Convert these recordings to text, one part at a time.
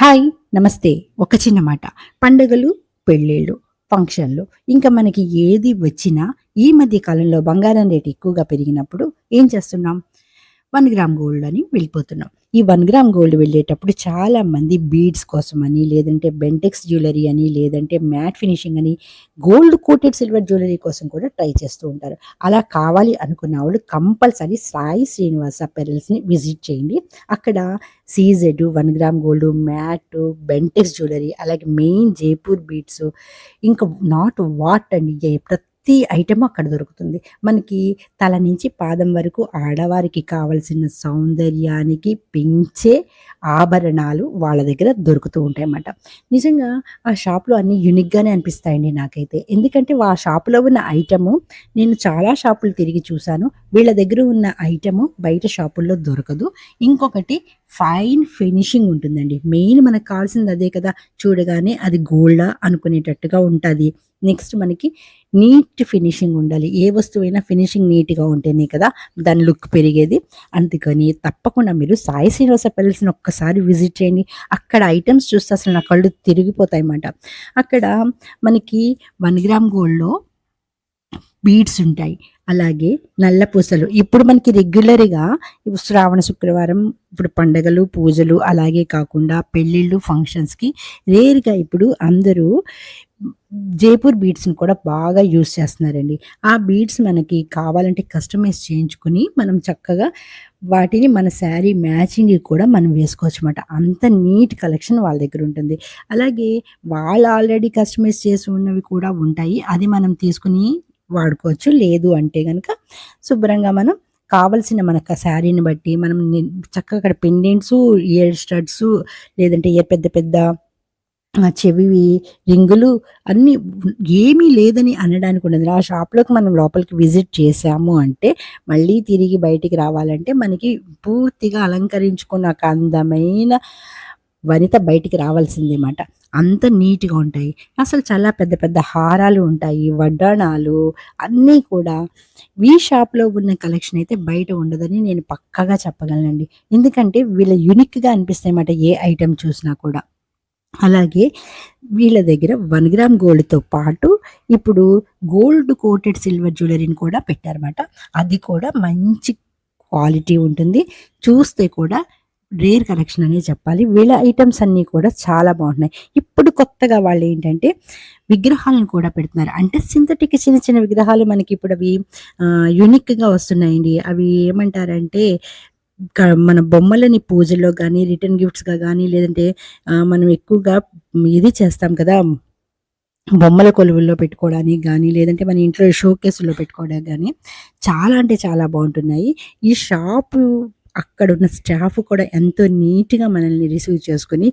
Hi నమస్తే. ఒక చిన్న మాట. పండుగలు పెళ్ళిళ్ళు ఫంక్షన్లు. ఇంకా మనకి ఏది వచ్చినా ఈ మధ్య కాలంలో బంగారం రేటు ఎక్కువగా పెరిగినప్పుడు ఏం చేస్తున్నాం? వన్ గ్రామ్ గోల్డ్ అని వెళ్ళిపోతున్నాం. ఈ వన్ గ్రామ్ గోల్డ్ వెళ్ళేటప్పుడు చాలా మంది బీడ్స్ కోసం అని లేదంటే బెంటెక్స్ జ్యువెలరీ అని లేదంటే మ్యాట్ ఫినిషింగ్ అని గోల్డ్ కోటెడ్ సిల్వర్ జ్యువెలరీ కోసం కూడా ట్రై చేస్తూ ఉంటారు. అలా కావాలి అనుకున్న వాళ్ళు కంపల్సరీ సాయి శ్రీనివాస పెరల్స్ని విజిట్ చేయండి. అక్కడ CZ one gram gold matte Bentex jewellery అలాగే మెయిన్ జైపూర్ బీడ్స్ ఇంకా నాట్ వాట్ అండి ప్రతి ప్రతి ఐటమ్ అక్కడ దొరుకుతుంది. మనకి తల నుంచి పాదం వరకు ఆడవారికి కావలసిన సౌందర్యానికి పెంచే ఆభరణాలు వాళ్ళ దగ్గర దొరుకుతూ ఉంటాయి అన్నమాట నిజంగా ఆ షాప్లో అన్ని యూనిక్గానే అనిపిస్తాయండి నాకైతే. ఎందుకంటే ఆ షాపులో ఉన్న ఐటము నేను చాలా షాపులు తిరిగి చూశాను. వీళ్ళ దగ్గర ఉన్న ఐటము బయట షాపుల్లో దొరకదు. ఇంకొకటి ఫైన్ ఫినిషింగ్ ఉంటుందండి. మెయిన్ మనకు కావాల్సింది అదే కదా. చూడగానే అది గోల్డా అనుకునేటట్టుగా ఉంటుంది. నెక్స్ట్ మనకి నీట్ ఫినిషింగ్ ఉండాలి. ఏ వస్తువైనా ఫినిషింగ్ నీట్గా ఉంటేనే కదా దాని లుక్ పెరిగేది. అందుకని తప్పకుండా మీరు సాయి శ్రీనివాస ప్యాలెస్ని ఒక్కసారి విజిట్ చేయండి. అక్కడ ఐటమ్స్ చూస్తే అసలు నా కళ్ళు తిరిగిపోతాయి అన్నమాట. అక్కడ మనకి వన్ గ్రామ్ గోల్డ్లో బీడ్స్ ఉంటాయి. అలాగే నల్ల పూసలు. ఇప్పుడు మనకి రెగ్యులర్గా శ్రావణ శుక్రవారం ఇప్పుడు పండగలు పూజలు అలాగే కాకుండా పెళ్ళిళ్ళు ఫంక్షన్స్కి రేర్గా ఇప్పుడు అందరూ జైపూర్ బీడ్స్ని కూడా బాగా యూస్ చేస్తున్నారండి. ఆ బీడ్స్ మనకి కావాలంటే కస్టమైజ్ చేయించుకుని మనం చక్కగా వాటిని మన శారీ మ్యాచింగ్ కూడా మనం వేసుకోవచ్చు అనమాట అంత నీట్ కలెక్షన్ వాళ్ళ దగ్గర ఉంటుంది. అలాగే వాళ్ళు ఆల్రెడీ కస్టమైజ్ చేసి ఉన్నవి కూడా ఉంటాయి. అది మనం తీసుకుని వాడుకోవచ్చు. లేదు అంటే కనుక శుభ్రంగా మనం కావలసిన మనకు శారీని బట్టి మనం చక్కగా అక్కడ పెండెంట్స్ ఇయర్ స్టడ్స్ లేదంటే ఇయర్ పెద్ద పెద్ద చెవివి రింగులు అన్నీ ఏమీ లేదని అనడానికి ఉండదు. ఆ షాప్లోకి మనం లోపలికి విజిట్ చేసాము అంటే మళ్ళీ తిరిగి బయటికి రావాలంటే మనకి పూర్తిగా అలంకరించుకున్న ఒక అందమైన వనిత బయటికి రావాల్సిందే మాట అంత నీట్గా ఉంటాయి. అసలు చాలా పెద్ద పెద్ద హారాలు ఉంటాయి వడ్డాణాలు అన్నీ కూడా ఈ షాప్లో ఉన్న కలెక్షన్ అయితే బయట ఉండదని నేను పక్కగా చెప్పగలనండి. ఎందుకంటే వీళ్ళ యునిక్గా అనిపిస్తాయి అన్నమాట ఏ ఐటెం చూసినా కూడా. అలాగే వీళ్ళ దగ్గర వన్ గ్రామ్ గోల్డ్తో పాటు ఇప్పుడు గోల్డ్ కోటెడ్ సిల్వర్ జ్యువెలరీని కూడా పెట్టారన్నమాట. అది కూడా మంచి క్వాలిటీ ఉంటుంది. చూస్తే కూడా రేర్ కలెక్షన్ అనే చెప్పాలి. వీళ్ళ ఐటమ్స్ అన్నీ కూడా చాలా బాగుంటున్నాయి ఇప్పుడు కొత్తగా వాళ్ళు ఏంటంటే విగ్రహాలను కూడా పెడుతున్నారు. అంటే సింథటిక్ చిన్న చిన్న విగ్రహాలు మనకి ఇప్పుడు అవి యూనిక్గా వస్తున్నాయండి. అవి ఏమంటారంటే మన బొమ్మలని పూజల్లో కానీ రిటర్న్ గిఫ్ట్స్గా కానీ లేదంటే మనం ఎక్కువగా ఇది చేస్తాం కదా బొమ్మల కొలువుల్లో పెట్టుకోవడానికి కానీ లేదంటే మన ఇంట్లో షో కేసుల్లో పెట్టుకోవడానికి కానీ చాలా అంటే చాలా బాగుంటున్నాయి. ఈ షాపు అక్కడున్న స్టాఫ్ కూడా ఎంతో నీట్గా మనల్ని రిసీవ్ చేసుకుని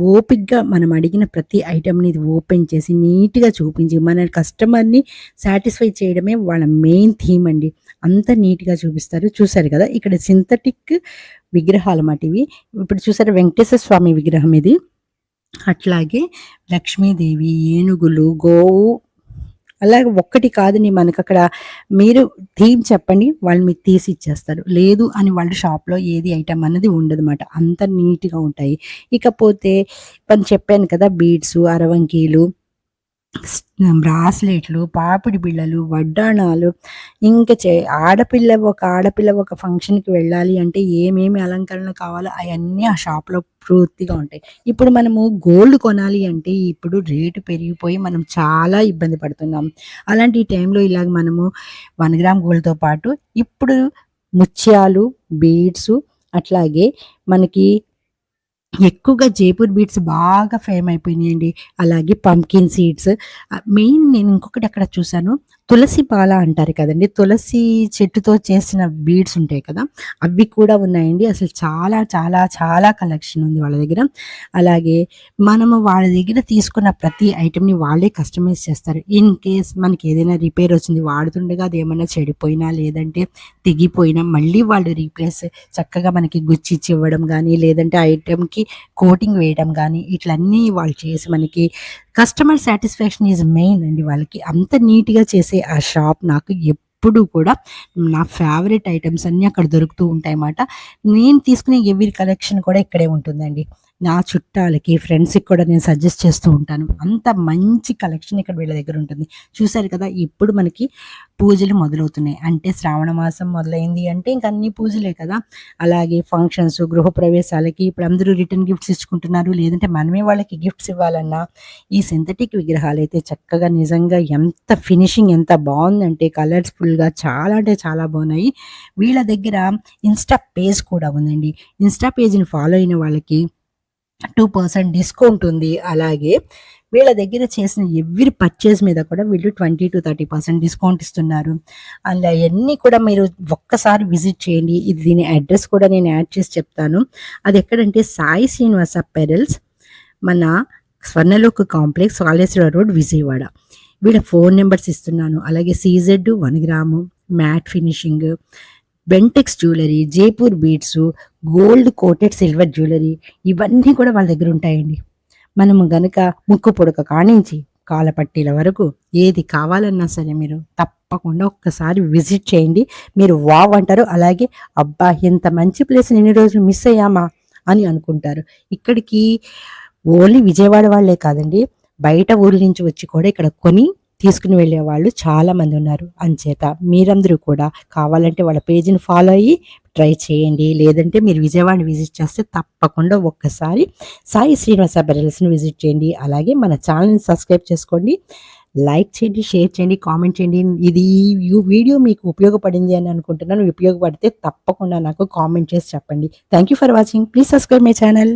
ఓపిక్గా మనం అడిగిన ప్రతి ఐటమ్ని ఓపెన్ చేసి నీట్గా చూపించి మన కస్టమర్ని సాటిస్ఫై చేయడమే వాళ్ళ మెయిన్ థీమ్ అండి. అంత నీట్గా చూపిస్తారు. చూసారు కదా ఇక్కడ సింథటిక్ విగ్రహాలు అన్నమాట ఇవి ఇప్పుడు చూసారు వెంకటేశ్వర స్వామి విగ్రహం ఇది? అట్లాగే లక్ష్మీదేవి ఏనుగులు గోవు అలాగే ఒక్కటి కాదని మనకు అక్కడ మీరు థీమ్ చెప్పండి వాళ్ళు మీకు తీసి ఇచ్చేస్తారు. లేదు అని వాళ్ళ షాప్లో ఏది ఐటమ్ అన్నది ఉండదన్నమాట. అంత నీట్గా ఉంటాయి. ఇకపోతే మనం చెప్పాను కదా బీడ్స్ అరవంకీలు బ్రాస్లెట్లు పాపిడి బిళ్ళలు వడ్డాణాలు. ఇంకా చే ఆడపిల్ల ఒక ఆడపిల్ల ఒక ఫంక్షన్కి వెళ్ళాలి అంటే ఏమేమి అలంకరణ కావాలో అవన్నీ ఆ షాప్లో పూర్తిగా ఉంటాయి. ఇప్పుడు మనము గోల్డ్ కొనాలి అంటే ఇప్పుడు రేటు పెరిగిపోయి మనం చాలా ఇబ్బంది పడుతున్నాం. అలాంటి ఈ టైంలో ఇలాగ మనము వన్ గ్రామ్ గోల్డ్తో పాటు ఇప్పుడు ముత్యాలు బీడ్స్ అట్లాగే మనకి ఎక్కువగా జైపూర్ బీట్స్ బాగా ఫేమ్ అయిపోయినాయండి. అలాగే పంకిన్ సీడ్స్ మెయిన్ నేను ఇంకొకటి అక్కడ చూశాను. తులసి పాల అంటారు కదండి. తులసి చెట్టుతో చేసిన బీడ్స్ ఉంటాయి కదా అవి కూడా ఉన్నాయండి. అసలు చాలా చాలా చాలా కలెక్షన్ ఉంది వాళ్ళ దగ్గర. అలాగే మనము వాళ్ళ దగ్గర తీసుకున్న ప్రతి ఐటెంని వాళ్ళే కస్టమైజ్ చేస్తారు. ఇన్ కేస్ మనకి ఏదైనా రిపేర్ వచ్చింది వాడుతుండగా అది ఏమైనా చెడిపోయినా లేదంటే తెగిపోయినా మళ్ళీ వాళ్ళు రీప్లేస్ చక్కగా మనకి గుచ్చిచ్చి ఇవ్వడం కానీ లేదంటే ఆ ఐటెంకి కోటింగ్ వేయడం కానీ ఇట్లన్నీ వాళ్ళు చేసి మనకి కస్టమర్ సాటిస్ఫాక్షన్ ఈజ్ మెయిన్ అండి వాళ్ళకి. అంత నీట్గా చేసే ఆ షాప్ నాకు ఎప్పుడు కూడా నా ఫేవరెట్ ఐటమ్స్ అన్నీ అక్కడ దొరుకుతూ ఉంటాయి అన్నమాట నేను తీసుకునే ఎవరి కలెక్షన్ కూడా ఇక్కడే ఉంటుందండి. నా చుట్టాలకి ఫ్రెండ్స్కి కూడా నేను సజెస్ట్ చేస్తూ ఉంటాను. అంత మంచి కలెక్షన్ ఇక్కడ వీళ్ళ దగ్గర ఉంటుంది. చూసారు కదా ఇప్పుడు మనకి పూజలు మొదలవుతున్నాయి. అంటే శ్రావణ మాసం మొదలైంది అంటే ఇంక అన్ని పూజలే కదా. అలాగే ఫంక్షన్స్ గృహప్రవేశాలకి ఇప్పుడు అందరూ రిటర్న్ గిఫ్ట్స్ ఇచ్చుకుంటున్నారు. లేదంటే మనమే వాళ్ళకి గిఫ్ట్స్ ఇవ్వాలన్నా ఈ సింథటిక్ విగ్రహాలు అయితే చక్కగా నిజంగా ఎంత ఫినిషింగ్ ఎంత బాగుందంటే కలర్స్ఫుల్గా చాలా అంటే చాలా బాగున్నాయి. వీళ్ళ దగ్గర ఇన్స్టా పేజ్ కూడా ఉందండి. ఇన్స్టా పేజ్ని ఫాలో అయిన వాళ్ళకి టూ పర్సెంట్ డిస్కౌంట్ ఉంది. అలాగే వీళ్ళ దగ్గర చేసిన ఎవ్రీ పర్చేస్ మీద కూడా వీళ్ళు twenty two thirty percent discount ఇస్తున్నారు. అండ్ అవన్నీ కూడా మీరు ఒక్కసారి విజిట్ చేయండి. ఇది దీని అడ్రస్ కూడా నేను యాడ్ చేసి చెప్తాను. అది ఎక్కడంటే సాయి శ్రీనివాస పెరల్స్ మన స్వర్ణలోక్ కాంప్లెక్స్ కాళేశ్వర రోడ్ విజయవాడ. వీళ్ళ ఫోన్ నెంబర్స్ ఇస్తున్నాను. అలాగే CZ one gram matte finishing Bentex jewellery Jaipur beads gold coated silver jewellery ఇవన్నీ కూడా వాళ్ళ దగ్గర ఉంటాయండి. మనము గనుక ముక్కు పొడక కానించి కాలపట్టీల వరకు ఏది కావాలన్నా సరే మీరు తప్పకుండా ఒక్కసారి విజిట్ చేయండి. మీరు వావ్ అంటారు అలాగే అబ్బా ఎంత మంచి ప్లేస్ ఎన్ని రోజులు మిస్ అయ్యామా అని అనుకుంటారు. ఇక్కడికి ఓన్లీ విజయవాడ వాళ్ళే కాదండి బయట ఊరి నుంచి వచ్చి కూడా ఇక్కడ కొని తీసుకుని వెళ్ళే వాళ్ళు చాలా మంది ఉన్నారు. అంచేత మీరందరూ కూడా కావాలంటే వాళ్ళ పేజీని ఫాలో అయ్యి ట్రై చేయండి. లేదంటే మీరు విజయవాడ విజిట్ చేస్తే తప్పకుండా ఒక్కసారి సాయి శ్రీనివాస బెరల్స్ని విజిట్ చేయండి. అలాగే మన ఛానల్ని సబ్స్క్రైబ్ చేసుకోండి. లైక్ చేయండి షేర్ చేయండి కామెంట్ చేయండి. ఇది ఈ వీడియో మీకు ఉపయోగపడింది అని అనుకుంటున్నాను. ఉపయోగపడితే తప్పకుండా నాకు కామెంట్ చేసి చెప్పండి. Thank you for watching. Please subscribe my channel.